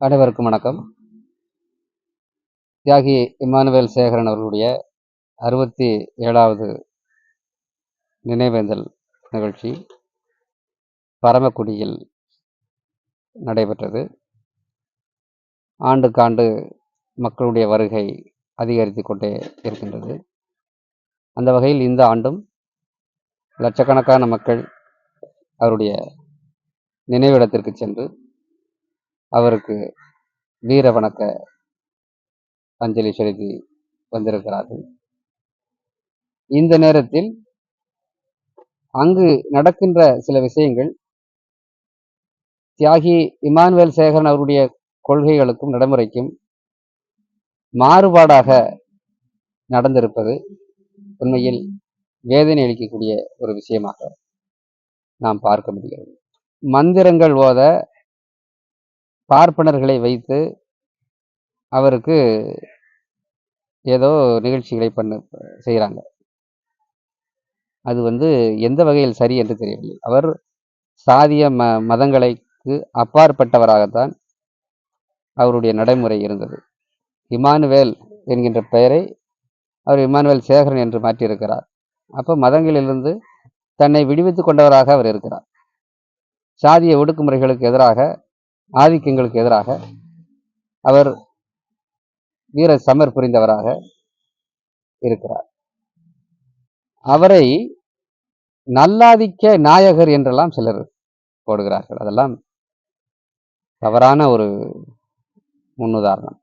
அனைவருக்கும் வணக்கம். தியாகி இமானுவேல் சேகரன் அவர்களுடைய அறுபத்தி ஏழாவது நினைவேந்தல் நிகழ்ச்சி பரமக்குடியில் நடைபெற்றது. ஆண்டுக்காண்டு மக்களுடைய வருகை அதிகரித்து கொண்டே இருக்கின்றது. அந்த வகையில் இந்த ஆண்டும் லட்சக்கணக்கான மக்கள் அவருடைய நினைவிடத்திற்கு சென்று அவருக்கு வீர வணக்க அஞ்சலி செலுத்தி வந்திருக்கிறார்கள். இந்த நேரத்தில் அங்கு நடக்கின்ற சில விஷயங்கள் தியாகி இமானுவேல் சேகரன் அவருடைய கொள்கைகளுக்கும் நடைமுறைக்கும் மாறுபாடாக நடந்திருப்பது உண்மையில் வேதனை அளிக்கக்கூடிய ஒரு விஷயமாக நாம் பார்க்க முடிகிறது. மந்திரங்கள் ஓத பார்ப்பனர்களை வைத்து அவருக்கு ஏதோ நிகழ்ச்சிகளை பண்ண செய்கிறாங்க அது வந்து எந்த வகையில் சரி என்று தெரியவில்லை. அவர் சாதிய ம மதங்களுக்கு அப்பாற்பட்டவராகத்தான் அவருடைய நடைமுறை இருந்தது. இமானுவேல் என்கின்ற பெயரை அவர் இமானுவேல் சேகரன் என்று மாற்றியிருக்கிறார். அப்போ மதங்களிலிருந்து தன்னை விடுவித்து கொண்டவராக அவர் இருக்கிறார். சாதிய ஒடுக்குமுறைகளுக்கு எதிராக ஆதிக்கங்களுக்கு எதிராக அவர் வீர சமர் புரிந்தவராக இருக்கிறார். அவரை நல்லாதிக்க நாயகர் என்றெல்லாம் சிலர் போடுகிறார்கள். அதெல்லாம் தவறான ஒரு முன்னுதாரணம்.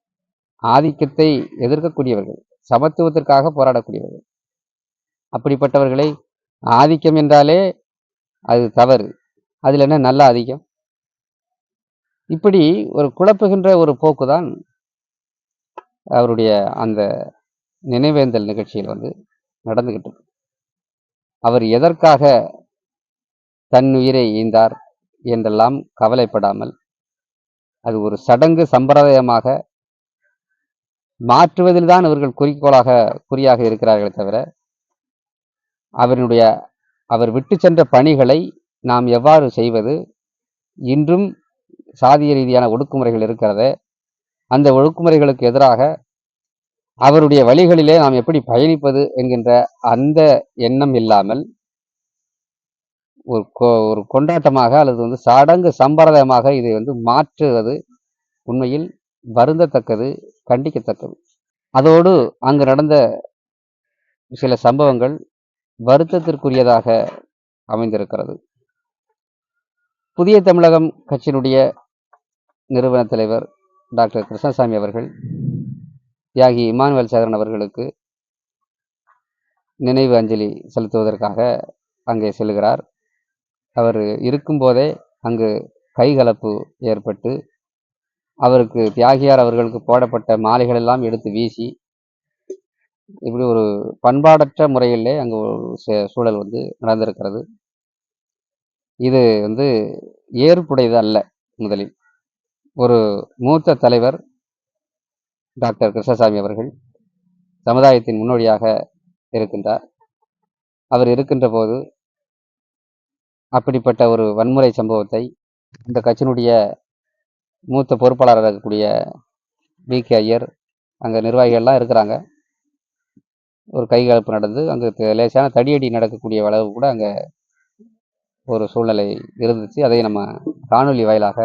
ஆதிக்கத்தை எதிர்க்கக்கூடியவர்கள் சமத்துவத்திற்காக போராடக்கூடியவர்கள். அப்படிப்பட்டவர்களை ஆதிக்கம் என்றாலே அது தவறு. அதில் என்ன? நல்ல ஆதிக்கம். இப்படி ஒரு குழப்புகின்ற ஒரு போக்குதான் அவருடைய அந்த நினைவேந்தல் நிகழ்ச்சியில் வந்து நடந்துகிட்டு இருக்கு. அவர் எதற்காக தன் உயிரை ஈந்தார் என்றெல்லாம் கவலைப்படாமல் அது ஒரு சடங்கு சம்பிரதாயமாக மாற்றுவதில் தான் அவர்கள் குறிக்கோளாக குறியாக இருக்கிறார்களே தவிர அவருடைய அவர் விட்டு சென்ற பணிகளை நாம் எவ்வாறு செய்வது? இன்றும் சாதிய ரீதியான ஒடுக்குமுறைகள் இருக்கிறது அந்த ஒடுக்குமுறைகளுக்கு எதிராக அவருடைய வழிகளிலே நாம் எப்படி பயணிப்பது என்கின்ற அந்த எண்ணம் இல்லாமல் ஒரு கொ- ஒரு கொண்டாட்டமாக அல்லது வந்து சடங்கு சம்பிரதாயமாக இதை வந்து மாற்றுவது உண்மையில் வருந்தத்தக்கது கண்டிக்கத்தக்கது. அதோடு அங்கு நடந்த சில சம்பவங்கள் வருத்தத்திற்குரியதாக அமைந்திருக்கிறது. புதிய தமிழகம் கட்சியினுடைய நிறுவன தலைவர் டாக்டர் கிருஷ்ணசாமி அவர்கள் தியாகி இமானுவேல் சேகரன் அவர்களுக்கு நினைவு அஞ்சலி செலுத்துவதற்காக அங்கே செல்கிறார். அவர் இருக்கும்போதே அங்கு கைகலப்பு ஏற்பட்டு அவருக்கு தியாகியார் அவர்களுக்கு போடப்பட்ட மாலைகள் எல்லாம் எடுத்து வீசி இப்படி ஒரு பண்பாடற்ற முறையிலே அங்கு ஒரு சே- சூழல் வந்து நடந்திருக்கிறது. இது வந்து ஏற்புடையது அல்ல முதலில். ஒரு மூத்த தலைவர் டாக்டர் கிருஷ்ணசாமி அவர்கள் சமுதாயத்தின் முன்னோடியாக இருக்கின்றார். அவர் இருக்கின்ற போது அப்படிப்பட்ட ஒரு வன்முறை சம்பவத்தை இந்த கட்சியினுடைய மூத்த பொறுப்பாளராக இருக்கக்கூடிய பி கே ஐயர் அங்கே நிர்வாகிகள்லாம் இருக்கிறாங்க. ஒரு கைகலப்பு நடந்து அங்கே லேசான தடியடி நடக்கக்கூடிய அளவு கூட அங்கே ஒரு சூழ்நிலை இருந்துச்சு. அதை நம்ம காணொலி வாயிலாக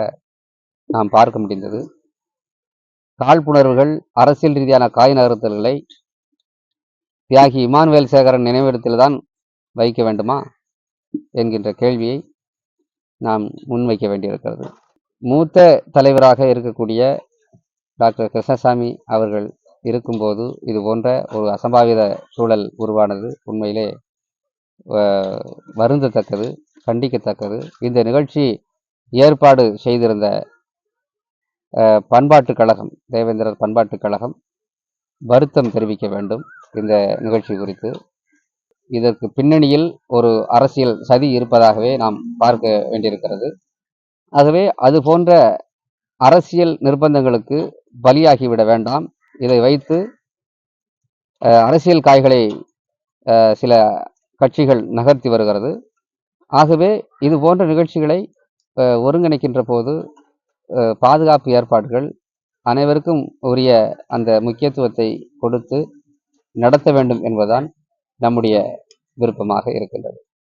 நாம் பார்க்க முடிந்தது. காழ்ப்புணர்வுகள் அரசியல் ரீதியான காய் நகர்த்தல்களை தியாகி இமானுவேல் சேகரன் நினைவிடத்தில் தான் வைக்க வேண்டுமா என்கின்ற கேள்வியை நாம் முன்வைக்க வேண்டியிருக்கிறது. மூத்த தலைவராக இருக்கக்கூடிய டாக்டர் கிருஷ்ணசாமி அவர்கள் இருக்கும்போது இது போன்ற ஒரு அசம்பாவித சூழல் உருவானது உண்மையிலே வருந்தத்தக்கது கண்டிக்கத்தக்கது. இந்த நிகழ்ச்சி ஏற்பாடு செய்திருந்த பண்பாட்டுக் கழகம் தேவேந்திரர் பண்பாட்டுக் கழகம் வருத்தம் தெரிவிக்க வேண்டும் இந்த நிகழ்ச்சி குறித்து. இதற்கு பின்னணியில் ஒரு அரசியல் சதி இருப்பதாகவே நாம் பார்க்க வேண்டியிருக்கிறது. ஆகவே அது போன்ற அரசியல் நிர்பந்தங்களுக்கு பலியாகிவிட வேண்டாம். இதை வைத்து அரசியல் காய்களை சில கட்சிகள் நகர்த்தி வருகிறது. ஆகவே இது போன்ற நிகழ்ச்சிகளை ஒருங்கிணைக்கின்ற போது பாதுகாப்பு ஏற்பாடுகள் அனைவருக்கும் உரிய அந்த முக்கியத்துவத்தை கொடுத்து நடத்த வேண்டும் என்பதுதான் நம்முடைய விருப்பமாக இருக்கின்றது.